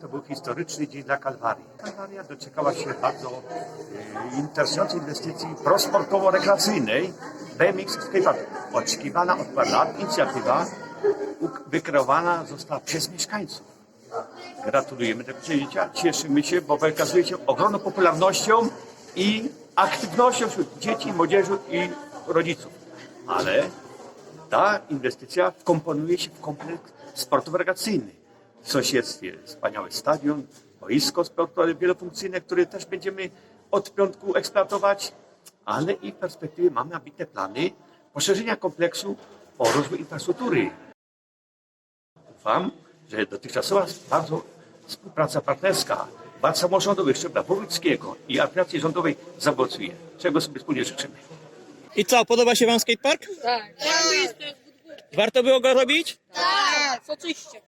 to był historyczny dzień dla Kalwarii. Kalwaria doczekała się bardzo e, interesującej inwestycji prosportowo-rekreacyjnej BMX Skatepark. Oczekiwana od paru lat inicjatywa wykreowana została przez mieszkańców. Gratulujemy tego przedsięwzięcia, cieszymy się, bo wykazuje się ogromną popularnością i aktywnością wśród dzieci, młodzieży i rodziców. Ale ta inwestycja wkomponuje się w kompleks sportowo-rekreacyjny. W sąsiedztwie wspaniały stadion, boisko sportowe wielofunkcyjne, które też będziemy od piątku eksploatować, ale i w perspektywie mamy ambitne plany poszerzenia kompleksu o rozwój infrastruktury. Ufam, że dotychczasowa bardzo współpraca partnerska władz samorządowych szczebla wojewódzkiego i administracji rządowej zaowocuje, czego sobie wspólnie życzymy. I co, podoba się wam skatepark? Tak. Warto było go robić? Tak, oczywiście.